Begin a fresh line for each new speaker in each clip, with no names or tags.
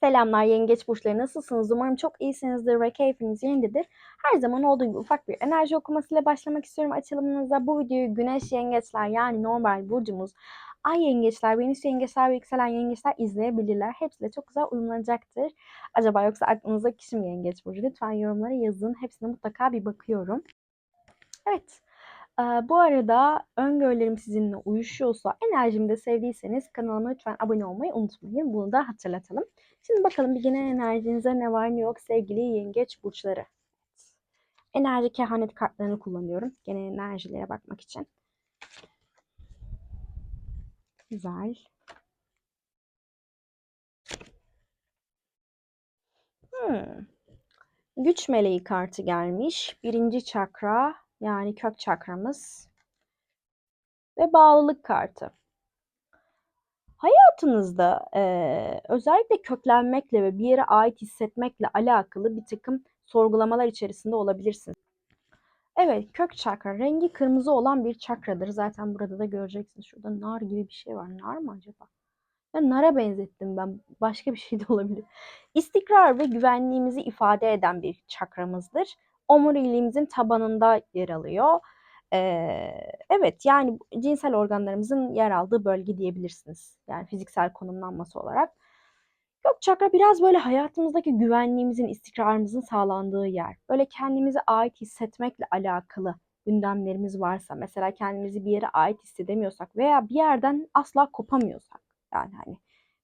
Selamlar yengeç burçları nasılsınız? Umarım çok iyisinizdir ve keyfiniz yerindedir. Her zaman olduğu gibi ufak bir enerji okumasıyla başlamak istiyorum açılımınıza. Bu videoyu güneş yengeçler yani normal burcumuz, ay yengeçler, venüs yengeçler ve yükselen yengeçler izleyebilirler. Hepsi de çok güzel uyumlanacaktır. Acaba yoksa aklınızda kişi mi yengeç burcu? Lütfen yorumlara yazın. Hepsine mutlaka bir bakıyorum. Evet. Bu arada öngörülerim sizinle uyuşuyorsa, enerjimi de sevdiyseniz kanalıma lütfen abone olmayı unutmayın. Bunu da hatırlatalım. Şimdi bakalım bir genel enerjinize ne var ne yok sevgili yengeç burçları. Enerji kehanet kartlarını kullanıyorum. Genel enerjilere bakmak için. Güzel. Hmm. Güç meleği kartı gelmiş. Birinci çakra yani kök çakramız ve bağlılık kartı. Hayatınızda e, özellikle köklenmekle ve bir yere ait hissetmekle alakalı bir takım sorgulamalar içerisinde olabilirsiniz. Evet, kök çakra rengi kırmızı olan bir çakradır. Zaten burada da göreceksiniz. Şurada nar gibi bir şey var. Nar mı acaba? Ya nara benzettim ben. Başka bir şey de olabilir. İstikrar ve güvenliğimizi ifade eden bir çakramızdır. Omuriliğimizin tabanında yer alıyor. Ee, evet yani cinsel organlarımızın yer aldığı bölge diyebilirsiniz. Yani fiziksel konumlanması olarak. Kök çakra biraz böyle hayatımızdaki güvenliğimizin, istikrarımızın sağlandığı yer. Böyle kendimize ait hissetmekle alakalı gündemlerimiz varsa, mesela kendimizi bir yere ait hissedemiyorsak veya bir yerden asla kopamıyorsak. Yani hani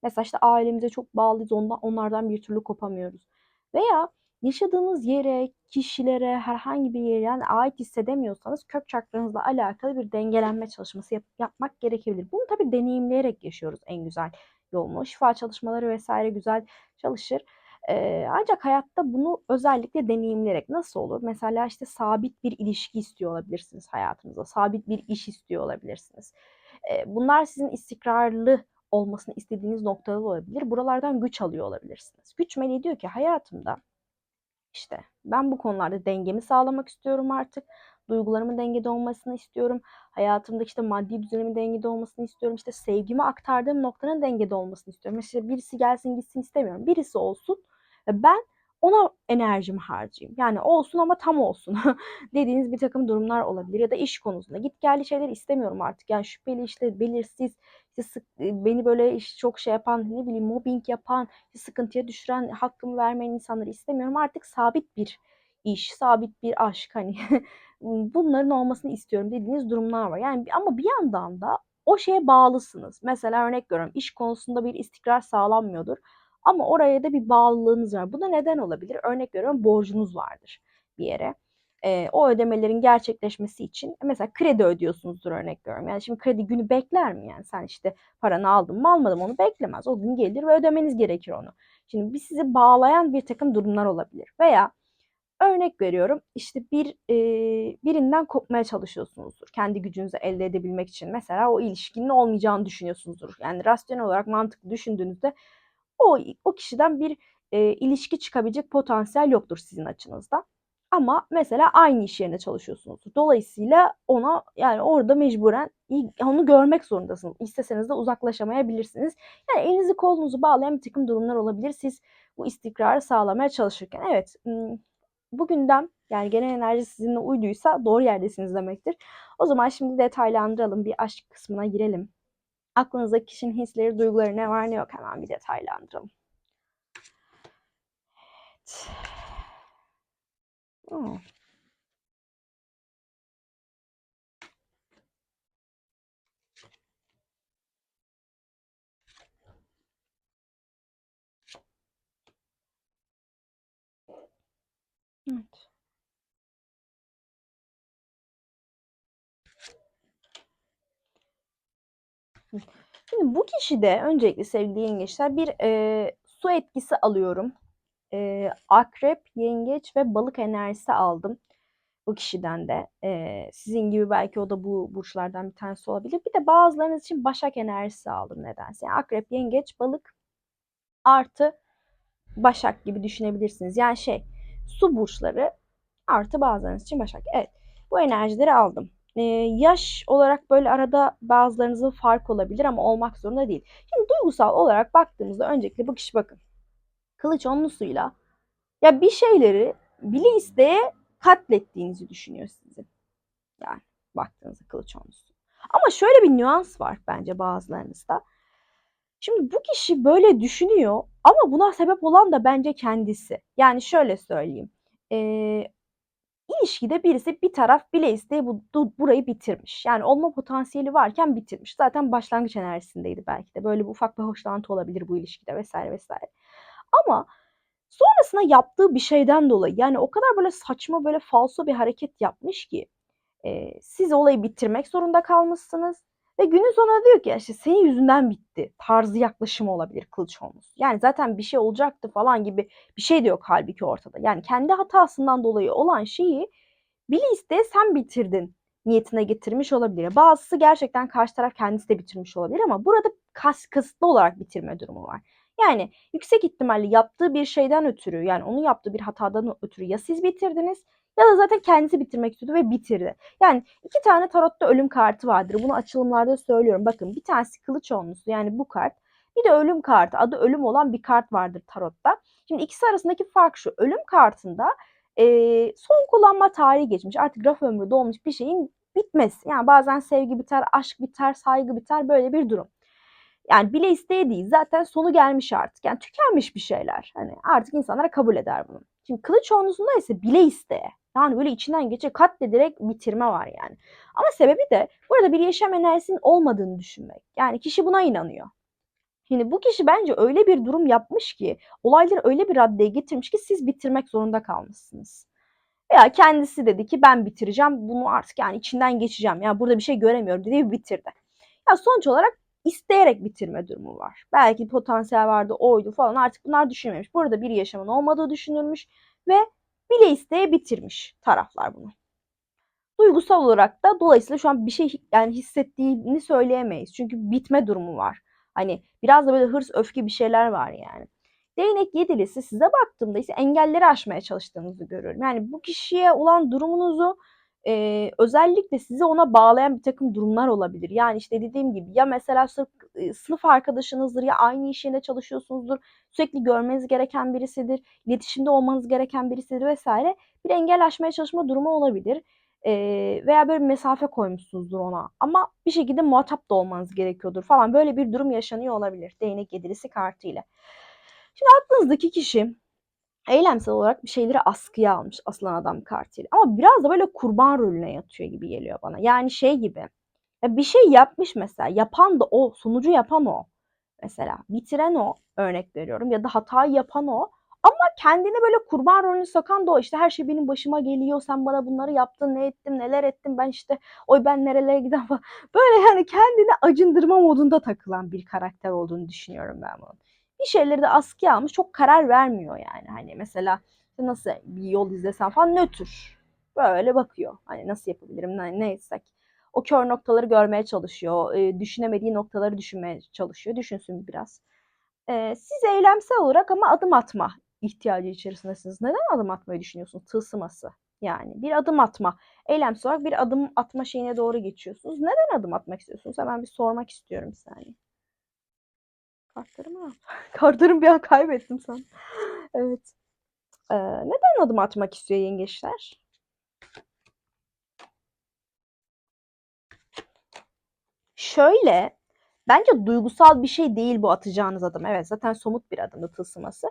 mesela işte ailemize çok bağlıyız ondan, onlardan bir türlü kopamıyoruz. Veya yaşadığınız yere, kişilere, herhangi bir yere yani ait hissedemiyorsanız kök çakranızla alakalı bir dengelenme çalışması yap- yapmak gerekebilir. Bunu tabii deneyimleyerek yaşıyoruz en güzel yolunu. Şifa çalışmaları vesaire güzel çalışır. Ee, ancak hayatta bunu özellikle deneyimleyerek nasıl olur? Mesela işte sabit bir ilişki istiyor olabilirsiniz hayatınızda. Sabit bir iş istiyor olabilirsiniz. Ee, bunlar sizin istikrarlı olmasını istediğiniz noktalar olabilir. Buralardan güç alıyor olabilirsiniz. Güç meleği diyor ki hayatımda işte ben bu konularda dengemi sağlamak istiyorum artık. Duygularımın dengede olmasını istiyorum. Hayatımda işte maddi düzenimin dengede olmasını istiyorum. İşte sevgimi aktardığım noktanın dengede olmasını istiyorum. İşte birisi gelsin gitsin istemiyorum. Birisi olsun ben ona enerjimi harcayayım. Yani olsun ama tam olsun dediğiniz bir takım durumlar olabilir. Ya da iş konusunda git geldi şeyler istemiyorum artık. Yani şüpheli işte belirsiz sık, beni böyle çok şey yapan ne bileyim mobbing yapan sıkıntıya düşüren hakkımı vermeyen insanları istemiyorum. Artık sabit bir iş, sabit bir aşk hani bunların olmasını istiyorum dediğiniz durumlar var. Yani ama bir yandan da o şeye bağlısınız. Mesela örnek veriyorum iş konusunda bir istikrar sağlanmıyordur. Ama oraya da bir bağlılığınız var. Bu da neden olabilir? Örnek veriyorum borcunuz vardır bir yere. E, o ödemelerin gerçekleşmesi için mesela kredi ödüyorsunuzdur örnek veriyorum. Yani şimdi kredi günü bekler mi? Yani sen işte paranı aldın mı almadın mı onu beklemez. O gün gelir ve ödemeniz gerekir onu. Şimdi bir sizi bağlayan bir takım durumlar olabilir. Veya Örnek veriyorum işte bir e, birinden kopmaya çalışıyorsunuzdur. Kendi gücünüzü elde edebilmek için. Mesela o ilişkinin olmayacağını düşünüyorsunuzdur. Yani rasyonel olarak mantıklı düşündüğünüzde o, o kişiden bir e, ilişki çıkabilecek potansiyel yoktur sizin açınızda. Ama mesela aynı iş yerine çalışıyorsunuz. Dolayısıyla ona yani orada mecburen onu görmek zorundasınız. İsteseniz de uzaklaşamayabilirsiniz. Yani elinizi kolunuzu bağlayan bir takım durumlar olabilir. Siz bu istikrarı sağlamaya çalışırken. Evet bugünden yani genel enerji sizinle uyduysa doğru yerdesiniz demektir. O zaman şimdi detaylandıralım. Bir aşk kısmına girelim. Aklınızdaki kişinin hisleri, duyguları ne var ne yok hemen bir detaylandıralım. Evet. Hmm. Evet. Şimdi bu kişide öncelikle sevgili yengeçler bir e, su etkisi alıyorum. E, akrep, yengeç ve balık enerjisi aldım bu kişiden de. E, sizin gibi belki o da bu burçlardan bir tanesi olabilir. Bir de bazılarınız için başak enerjisi aldım nedense. Yani akrep, yengeç, balık artı başak gibi düşünebilirsiniz. Yani şey su burçları artı bazılarınız için başak. Evet bu enerjileri aldım. Ee, yaş olarak böyle arada bazılarınızın fark olabilir ama olmak zorunda değil. Şimdi duygusal olarak baktığımızda öncelikle bu kişi bakın. Kılıç onlusuyla ya bir şeyleri bile isteye katlettiğinizi düşünüyor sizin. Yani baktığınızda kılıç onlusu. Ama şöyle bir nüans var bence bazılarınızda. Şimdi bu kişi böyle düşünüyor ama buna sebep olan da bence kendisi. Yani şöyle söyleyeyim. Ee, ilişkide birisi bir taraf bile isteye bu, bu- burayı bitirmiş. Yani olma potansiyeli varken bitirmiş. Zaten başlangıç enerjisindeydi belki de. Böyle bir ufak bir hoşlantı olabilir bu ilişkide vesaire vesaire. Ama sonrasında yaptığı bir şeyden dolayı yani o kadar böyle saçma böyle falso bir hareket yapmış ki e, siz olayı bitirmek zorunda kalmışsınız. Ve günün sonunda diyor ki işte senin yüzünden bitti tarzı yaklaşımı olabilir kılıç olmuş. Yani zaten bir şey olacaktı falan gibi bir şey de yok halbuki ortada. Yani kendi hatasından dolayı olan şeyi bile isteye sen bitirdin niyetine getirmiş olabilir. Bazısı gerçekten karşı taraf kendisi de bitirmiş olabilir ama burada kas, kasıtlı olarak bitirme durumu var. Yani yüksek ihtimalle yaptığı bir şeyden ötürü yani onun yaptığı bir hatadan ötürü ya siz bitirdiniz ya da zaten kendisi bitirmek istiyordu ve bitirdi. Yani iki tane tarotta ölüm kartı vardır. Bunu açılımlarda söylüyorum. Bakın bir tanesi kılıç olmuştu yani bu kart. Bir de ölüm kartı. Adı ölüm olan bir kart vardır tarotta. Şimdi ikisi arasındaki fark şu. Ölüm kartında e, son kullanma tarihi geçmiş. Artık raf ömrü dolmuş bir şeyin bitmesi. Yani bazen sevgi biter, aşk biter, saygı biter böyle bir durum. Yani bile isteye değil zaten sonu gelmiş artık. Yani tükenmiş bir şeyler. Hani artık insanlara kabul eder bunu. Şimdi kılıç onlusunda ise bile isteye. Yani böyle içinden geçe katlederek bitirme var yani. Ama sebebi de burada bir yaşam enerjisinin olmadığını düşünmek. Yani kişi buna inanıyor. Şimdi bu kişi bence öyle bir durum yapmış ki, olayları öyle bir raddeye getirmiş ki siz bitirmek zorunda kalmışsınız. Veya kendisi dedi ki ben bitireceğim bunu artık yani içinden geçeceğim. Yani burada bir şey göremiyorum dedi bitirdi. Ya sonuç olarak isteyerek bitirme durumu var. Belki potansiyel vardı, oydu falan artık bunlar düşünmemiş. Burada bir yaşamın olmadığı düşünülmüş ve bile isteye bitirmiş taraflar bunu. Duygusal olarak da dolayısıyla şu an bir şey yani hissettiğini söyleyemeyiz. Çünkü bitme durumu var. Hani biraz da böyle hırs, öfke bir şeyler var yani. Değnek yedilisi size baktığımda ise engelleri aşmaya çalıştığınızı görüyorum. Yani bu kişiye olan durumunuzu e, özellikle sizi ona bağlayan bir takım durumlar olabilir. Yani işte dediğim gibi ya mesela sırf, e, sınıf arkadaşınızdır ya aynı iş yerinde çalışıyorsunuzdur. Sürekli görmeniz gereken birisidir. iletişimde olmanız gereken birisidir vesaire. Bir engel aşmaya çalışma durumu olabilir. E, veya böyle bir mesafe koymuşsunuzdur ona. Ama bir şekilde muhatap da olmanız gerekiyordur falan. Böyle bir durum yaşanıyor olabilir. Değnek yedilisi kartıyla. Şimdi aklınızdaki kişi eylemsel olarak bir şeyleri askıya almış aslan adam kartıyla. Ama biraz da böyle kurban rolüne yatıyor gibi geliyor bana. Yani şey gibi. Ya bir şey yapmış mesela. Yapan da o. Sonucu yapan o. Mesela bitiren o. Örnek veriyorum. Ya da hatayı yapan o. Ama kendini böyle kurban rolüne sokan da o. İşte her şey benim başıma geliyor. Sen bana bunları yaptın. Ne ettim neler ettim. Ben işte oy ben nerelere giden. Böyle yani kendini acındırma modunda takılan bir karakter olduğunu düşünüyorum ben bunun bir şeyleri de askıya almış. Çok karar vermiyor yani. Hani mesela nasıl bir yol izlesem falan nötr. Böyle bakıyor. Hani nasıl yapabilirim ne, ne etsek. O kör noktaları görmeye çalışıyor. E, düşünemediği noktaları düşünmeye çalışıyor. Düşünsün biraz. E, siz eylemsel olarak ama adım atma ihtiyacı içerisindesiniz. Neden adım atmayı düşünüyorsunuz? Tılsıması. Yani bir adım atma. Eylemsel olarak bir adım atma şeyine doğru geçiyorsunuz. Neden adım atmak istiyorsunuz? Hemen bir sormak istiyorum saniye. Kartlarımı al. Kartlarımı bir an kaybettim sen. Evet. Ee, neden adım atmak istiyor yengeçler? Şöyle, bence duygusal bir şey değil bu atacağınız adım. Evet, zaten somut bir adımdı tılsıması.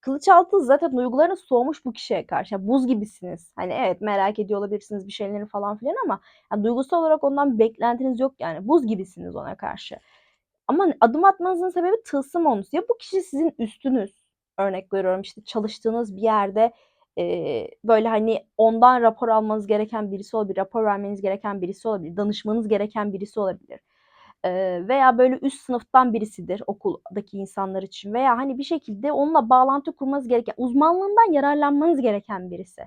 Kılıçaltı zaten duygularınız soğumuş bu kişiye karşı. Yani buz gibisiniz. Hani evet merak ediyor olabilirsiniz bir şeylerini falan filan ama yani duygusal olarak ondan bir beklentiniz yok yani. Buz gibisiniz ona karşı. Ama adım atmanızın sebebi tılsım olmuş. Ya bu kişi sizin üstünüz. Örnek veriyorum işte çalıştığınız bir yerde e, böyle hani ondan rapor almanız gereken birisi olabilir. Rapor vermeniz gereken birisi olabilir. Danışmanız gereken birisi olabilir. E, veya böyle üst sınıftan birisidir okuldaki insanlar için. Veya hani bir şekilde onunla bağlantı kurmanız gereken, uzmanlığından yararlanmanız gereken birisi.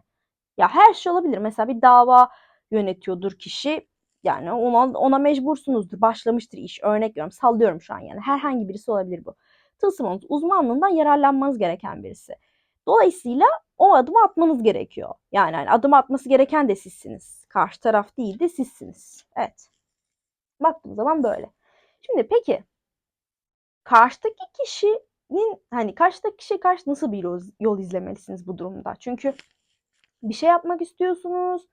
Ya her şey olabilir. Mesela bir dava yönetiyordur kişi yani ona, ona mecbursunuzdur. Başlamıştır iş. Örnek veriyorum. Sallıyorum şu an yani. Herhangi birisi olabilir bu. Tılsım uzmanlığından yararlanmanız gereken birisi. Dolayısıyla o adımı atmanız gerekiyor. Yani, yani adım atması gereken de sizsiniz. Karşı taraf değil de sizsiniz. Evet. Baktığım zaman böyle. Şimdi peki karşıdaki kişi kişinin hani karşıdaki kişiye karşı nasıl bir yol, yol izlemelisiniz bu durumda? Çünkü bir şey yapmak istiyorsunuz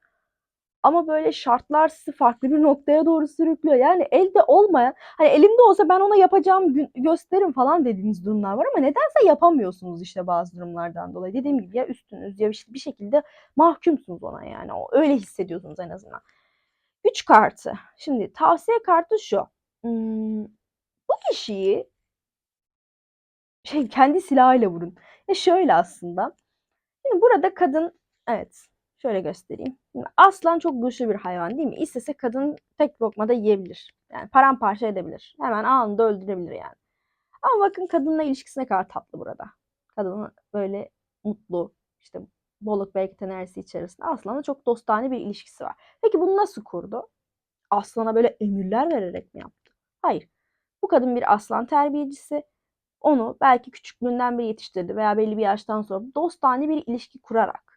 ama böyle şartlar sizi farklı bir noktaya doğru sürüklüyor. Yani elde olmayan, hani elimde olsa ben ona yapacağım gün, gösteririm falan dediğiniz durumlar var ama nedense yapamıyorsunuz işte bazı durumlardan dolayı. Dediğim gibi ya üstünüz ya bir şekilde mahkumsunuz ona yani. O öyle hissediyorsunuz en azından. Güç kartı. Şimdi tavsiye kartı şu. Hmm, bu kişiyi şey kendi silahıyla vurun. Ya şöyle aslında. Şimdi burada kadın evet şöyle göstereyim. Aslan çok güçlü bir hayvan değil mi? İstese kadın tek lokmada yiyebilir. Yani paramparça edebilir. Hemen anında öldürebilir yani. Ama bakın kadınla ilişkisi ne kadar tatlı burada. Kadın böyle mutlu, işte bolluk bereket enerjisi içerisinde aslanla çok dostane bir ilişkisi var. Peki bunu nasıl kurdu? Aslana böyle emirler vererek mi yaptı? Hayır. Bu kadın bir aslan terbiyecisi. Onu belki küçüklüğünden beri yetiştirdi veya belli bir yaştan sonra dostane bir ilişki kurarak,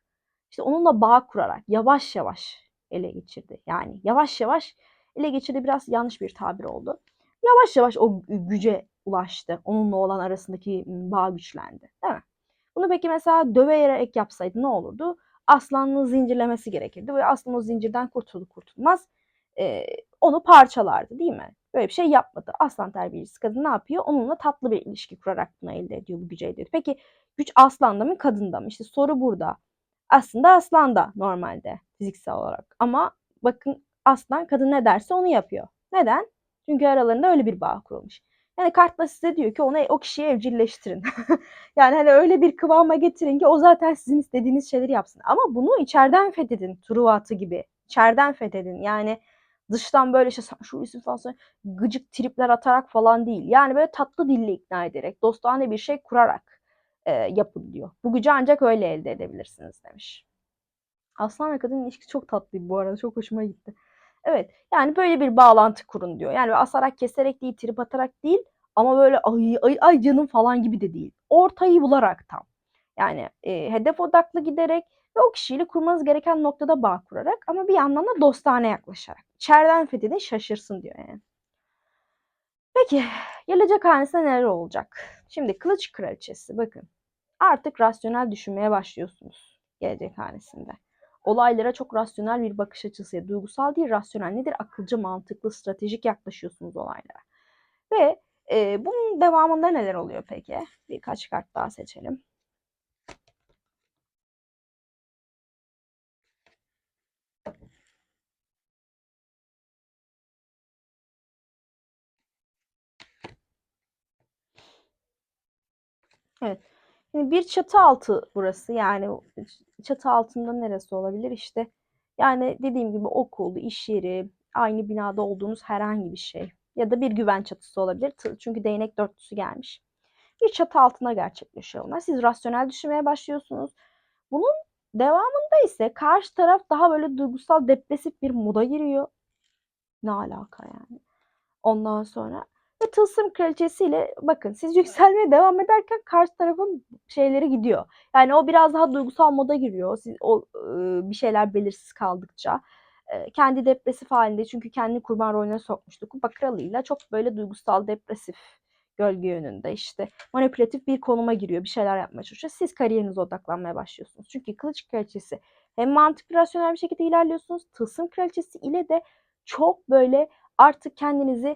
işte onunla bağ kurarak yavaş yavaş ele geçirdi. Yani yavaş yavaş ele geçirdi biraz yanlış bir tabir oldu. Yavaş yavaş o güce ulaştı. Onunla olan arasındaki bağ güçlendi. Değil mi? Bunu peki mesela döverek yapsaydı ne olurdu? Aslanın zincirlemesi gerekirdi ve aslan o zincirden kurtuldu kurtulmaz e, onu parçalardı değil mi? Böyle bir şey yapmadı. Aslan terbiyecisi kadın ne yapıyor? Onunla tatlı bir ilişki kurarak bunu elde ediyor, bu gücü ediyor. Peki güç aslanda mı kadında mı? İşte soru burada. Aslında aslanda normalde fiziksel olarak. Ama bakın aslan kadın ne derse onu yapıyor. Neden? Çünkü aralarında öyle bir bağ kurulmuş. Yani kartla size diyor ki onu o kişiyi evcilleştirin. yani hani öyle bir kıvama getirin ki o zaten sizin istediğiniz şeyleri yapsın. Ama bunu içeriden fethedin. Truva atı gibi. İçeriden fethedin. Yani dıştan böyle işte şu isim falan gıcık tripler atarak falan değil. Yani böyle tatlı dille ikna ederek, dostane bir şey kurarak e, yapın diyor. Bu gücü ancak öyle elde edebilirsiniz demiş. Aslan ve kadın ilişkisi çok tatlıydı bu arada. Çok hoşuma gitti. Evet yani böyle bir bağlantı kurun diyor. Yani asarak keserek değil, trip atarak değil ama böyle ay, ay, ay canım falan gibi de değil. Ortayı bularak tam. Yani e, hedef odaklı giderek ve o kişiyle kurmanız gereken noktada bağ kurarak ama bir yandan da dostane yaklaşarak. İçeriden fethedin şaşırsın diyor yani. Peki gelecek hanesinde neler olacak? Şimdi kılıç kraliçesi bakın. Artık rasyonel düşünmeye başlıyorsunuz gelecek hanesinde. Olaylara çok rasyonel bir bakış açısı, duygusal değil rasyonel nedir? Akılcı, mantıklı, stratejik yaklaşıyorsunuz olaylara. Ve e, bunun devamında neler oluyor peki? Birkaç kart daha seçelim. Evet. Şimdi bir çatı altı burası. Yani çatı altında neresi olabilir? İşte yani dediğim gibi okul, iş yeri, aynı binada olduğunuz herhangi bir şey. Ya da bir güven çatısı olabilir. Çünkü değnek dörtlüsü gelmiş. Bir çatı altında gerçekleşiyor bunlar. Siz rasyonel düşünmeye başlıyorsunuz. Bunun devamında ise karşı taraf daha böyle duygusal depresif bir moda giriyor. Ne alaka yani? Ondan sonra ve tılsım kraliçesiyle bakın siz yükselmeye devam ederken karşı tarafın şeyleri gidiyor. Yani o biraz daha duygusal moda giriyor. Siz o bir şeyler belirsiz kaldıkça kendi depresif halinde çünkü kendi kurban rolüne sokmuştu. Kupa kralıyla çok böyle duygusal depresif gölge yönünde işte manipülatif bir konuma giriyor. Bir şeyler yapmaya çalışıyor. Siz kariyerinize odaklanmaya başlıyorsunuz. Çünkü kılıç kraliçesi hem mantıklı rasyonel bir şekilde ilerliyorsunuz. Tılsım kraliçesi ile de çok böyle artık kendinizi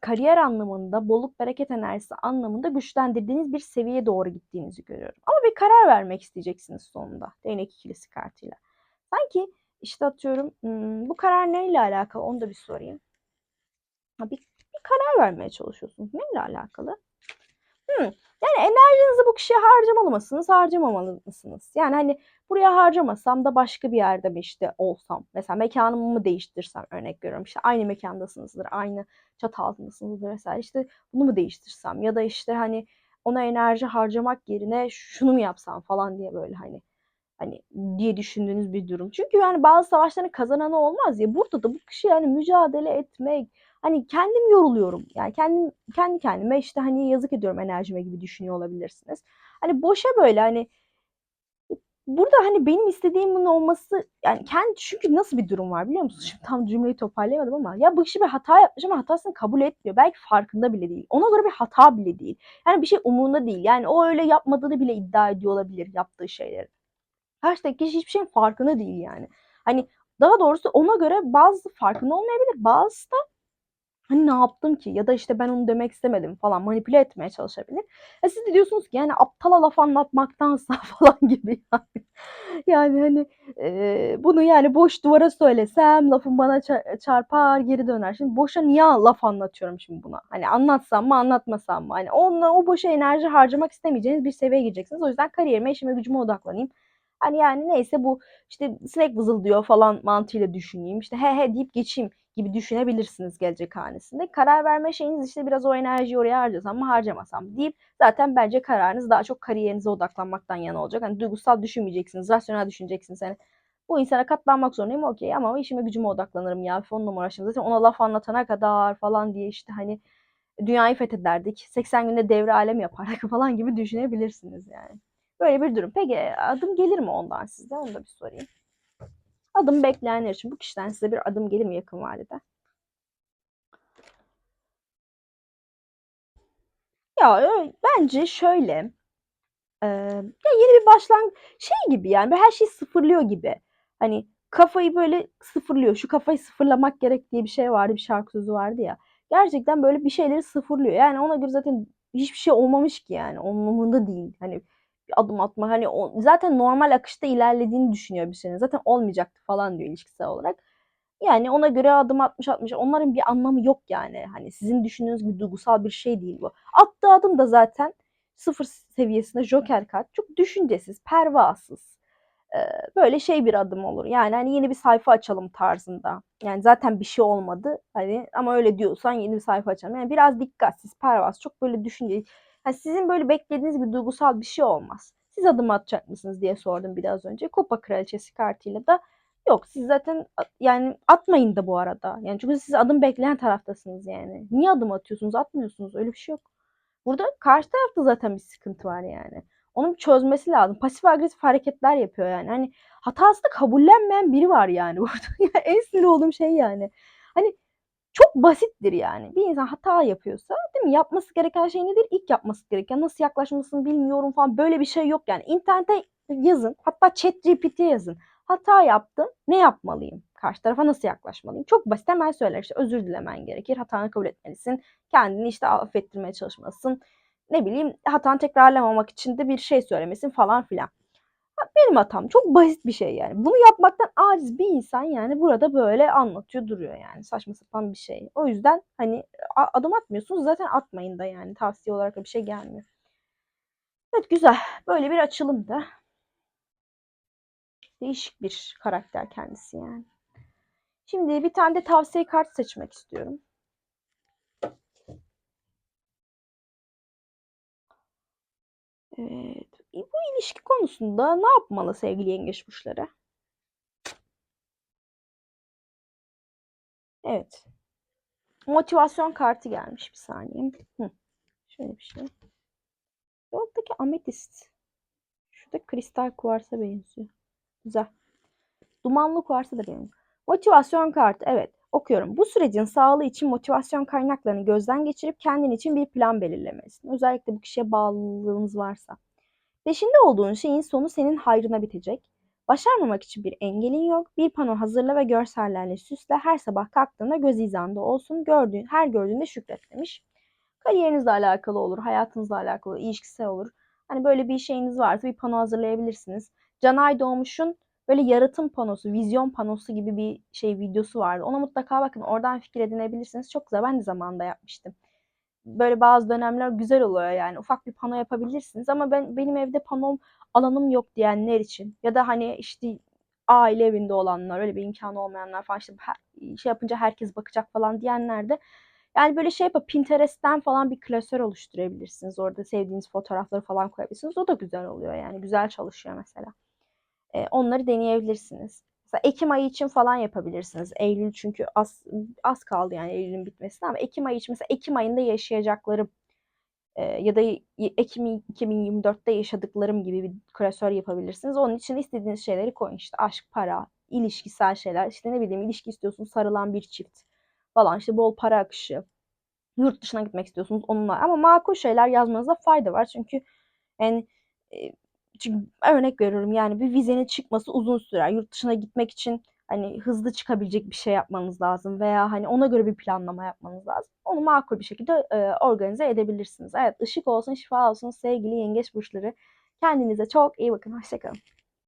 kariyer anlamında, bolluk bereket enerjisi anlamında güçlendirdiğiniz bir seviyeye doğru gittiğinizi görüyorum. Ama bir karar vermek isteyeceksiniz sonunda. Değnek ikilisi kartıyla. Sanki işte atıyorum bu karar neyle alakalı onu da bir sorayım. Bir, bir karar vermeye çalışıyorsunuz. Neyle alakalı? Hmm. Yani enerjinizi bu kişiye harcamalı mısınız, harcamamalı mısınız? Yani hani buraya harcamasam da başka bir yerde mi işte olsam. Mesela mekanımı mı değiştirsem örnek veriyorum. İşte aynı mekandasınızdır, aynı çatı altındasınızdır vesaire. İşte bunu mu değiştirsem ya da işte hani ona enerji harcamak yerine şunu mu yapsam falan diye böyle hani hani diye düşündüğünüz bir durum. Çünkü yani bazı savaşların kazananı olmaz ya. Burada da bu kişi yani mücadele etmek, hani kendim yoruluyorum. Yani kendim kendi kendime işte hani yazık ediyorum enerjime gibi düşünüyor olabilirsiniz. Hani boşa böyle hani burada hani benim istediğimin olması yani kendi çünkü nasıl bir durum var biliyor musun? Şimdi tam cümleyi toparlayamadım ama ya bu kişi bir hata yapmış ama hatasını kabul etmiyor. Belki farkında bile değil. Ona göre bir hata bile değil. Yani bir şey umurunda değil. Yani o öyle yapmadığını bile iddia ediyor olabilir yaptığı şeyleri. Hashtag kişi hiçbir şeyin farkında değil yani. Hani daha doğrusu ona göre bazı farkında olmayabilir. Bazısı da hani ne yaptım ki ya da işte ben onu demek istemedim falan manipüle etmeye çalışabilir. E siz de diyorsunuz ki yani aptala laf anlatmaktansa falan gibi yani. Yani hani e, bunu yani boş duvara söylesem lafın bana çarpar geri döner. Şimdi boşa niye laf anlatıyorum şimdi buna? Hani anlatsam mı anlatmasam mı? Hani onunla o boşa enerji harcamak istemeyeceğiniz bir seviyeye gireceksiniz. O yüzden kariyerime, işime, gücüme odaklanayım. Hani yani neyse bu işte sinek vızıldıyor falan mantığıyla düşüneyim. İşte he he deyip geçeyim gibi düşünebilirsiniz gelecek hanesinde. Karar verme şeyiniz işte biraz o enerjiyi oraya harcasam mı harcamasam deyip zaten bence kararınız daha çok kariyerinize odaklanmaktan yana olacak. Hani duygusal düşünmeyeceksiniz, rasyonel düşüneceksiniz. Hani bu insana katlanmak zorundayım okey ama işime gücüme odaklanırım ya. Onunla mı uğraşayım? Zaten ona laf anlatana kadar falan diye işte hani dünyayı fethederdik. 80 günde devre alem yapardık falan gibi düşünebilirsiniz yani. Böyle bir durum. Peki adım gelir mi ondan sizde? Onu da bir sorayım. Adım bekleyenler için bu kişiden size bir adım gelir mi yakın vadede? Ya bence şöyle e, ya yeni bir başlangıç şey gibi yani her şeyi sıfırlıyor gibi. Hani kafayı böyle sıfırlıyor. Şu kafayı sıfırlamak gerek diye bir şey vardı, bir şarkı sözü vardı ya. Gerçekten böyle bir şeyleri sıfırlıyor. Yani ona göre zaten hiçbir şey olmamış ki yani. Onun değil. Hani adım atma hani o, zaten normal akışta ilerlediğini düşünüyor bir şeyin. Zaten olmayacaktı falan diyor ilişkisel olarak. Yani ona göre adım atmış atmış. Onların bir anlamı yok yani. Hani sizin düşündüğünüz gibi duygusal bir şey değil bu. Attığı adım da zaten sıfır seviyesinde joker kart. Çok düşüncesiz, pervasız. böyle şey bir adım olur. Yani hani yeni bir sayfa açalım tarzında. Yani zaten bir şey olmadı. Hani ama öyle diyorsan yeni bir sayfa açalım. Yani biraz dikkatsiz, pervasız, çok böyle düşünceli yani sizin böyle beklediğiniz bir duygusal bir şey olmaz. Siz adım atacak mısınız diye sordum biraz önce. Kupa kraliçesi kartıyla da yok siz zaten yani atmayın da bu arada. Yani çünkü siz adım bekleyen taraftasınız yani. Niye adım atıyorsunuz? Atmıyorsunuz. Öyle bir şey yok. Burada karşı tarafta zaten bir sıkıntı var yani. Onun çözmesi lazım. Pasif agresif hareketler yapıyor yani. Hani hatasını kabullenmeyen biri var yani burada. en sinir olduğum şey yani. Hani çok basittir yani. Bir insan hata yapıyorsa değil mi? Yapması gereken şey nedir? İlk yapması gereken. Nasıl yaklaşmasını bilmiyorum falan. Böyle bir şey yok yani. İnternete yazın. Hatta chat GPT yazın. Hata yaptım. Ne yapmalıyım? Karşı tarafa nasıl yaklaşmalıyım? Çok basit hemen söyler işte özür dilemen gerekir. Hatanı kabul etmelisin. Kendini işte affettirmeye çalışmalısın. Ne bileyim hatanı tekrarlamamak için de bir şey söylemesin falan filan. Benim hatam. Çok basit bir şey yani. Bunu yapmaktan aciz bir insan yani burada böyle anlatıyor duruyor yani. Saçma sapan bir şey. O yüzden hani adım atmıyorsunuz zaten atmayın da yani. Tavsiye olarak bir şey gelmiyor. Evet güzel. Böyle bir açılım da. Değişik bir karakter kendisi yani. Şimdi bir tane de tavsiye kart seçmek istiyorum. Evet. Bu ilişki konusunda ne yapmalı sevgili yengeç burçları? Evet. Motivasyon kartı gelmiş bir saniye. Hı. Şöyle bir şey. Yoldaki ametist. Şurada kristal kuarsa benziyor. Güzel. Dumanlı kuarsa da benim. Motivasyon kartı. Evet. Okuyorum. Bu sürecin sağlığı için motivasyon kaynaklarını gözden geçirip kendin için bir plan belirlemelisin. Özellikle bu kişiye bağlılığınız varsa. Peşinde olduğun şeyin sonu senin hayrına bitecek. Başarmamak için bir engelin yok. Bir pano hazırla ve görsellerle süsle. Her sabah kalktığında göz hizanda olsun. Gördüğün, her gördüğünde şükret demiş. Kariyerinizle alakalı olur, hayatınızla alakalı, ilişkisel olur. Hani böyle bir şeyiniz varsa bir pano hazırlayabilirsiniz. Canay Doğmuş'un böyle yaratım panosu, vizyon panosu gibi bir şey videosu vardı. Ona mutlaka bakın. Oradan fikir edinebilirsiniz. Çok güzel. Ben de zamanında yapmıştım böyle bazı dönemler güzel oluyor yani ufak bir pano yapabilirsiniz ama ben benim evde panom alanım yok diyenler için ya da hani işte aile evinde olanlar öyle bir imkanı olmayanlar falan işte şey yapınca herkes bakacak falan diyenler de yani böyle şey yapıp Pinterest'ten falan bir klasör oluşturabilirsiniz. Orada sevdiğiniz fotoğrafları falan koyabilirsiniz. O da güzel oluyor yani. Güzel çalışıyor mesela. Ee, onları deneyebilirsiniz. Mesela Ekim ayı için falan yapabilirsiniz. Eylül çünkü az az kaldı yani Eylül'ün bitmesine ama Ekim ayı için mesela Ekim ayında yaşayacaklarım e, ya da Ekim 2024'te yaşadıklarım gibi bir klasör yapabilirsiniz. Onun için istediğiniz şeyleri koyun. İşte aşk, para, ilişkisel şeyler. İşte ne bileyim ilişki istiyorsunuz sarılan bir çift falan. İşte bol para akışı. Yurt dışına gitmek istiyorsunuz onunla. Ama makul şeyler yazmanızda fayda var. Çünkü yani e, çünkü örnek veriyorum yani bir vizenin çıkması uzun sürer. Yurt dışına gitmek için hani hızlı çıkabilecek bir şey yapmanız lazım veya hani ona göre bir planlama yapmanız lazım. Onu makul bir şekilde e, organize edebilirsiniz. Evet ışık olsun şifa olsun sevgili yengeç burçları. Kendinize çok iyi bakın. Hoşçakalın.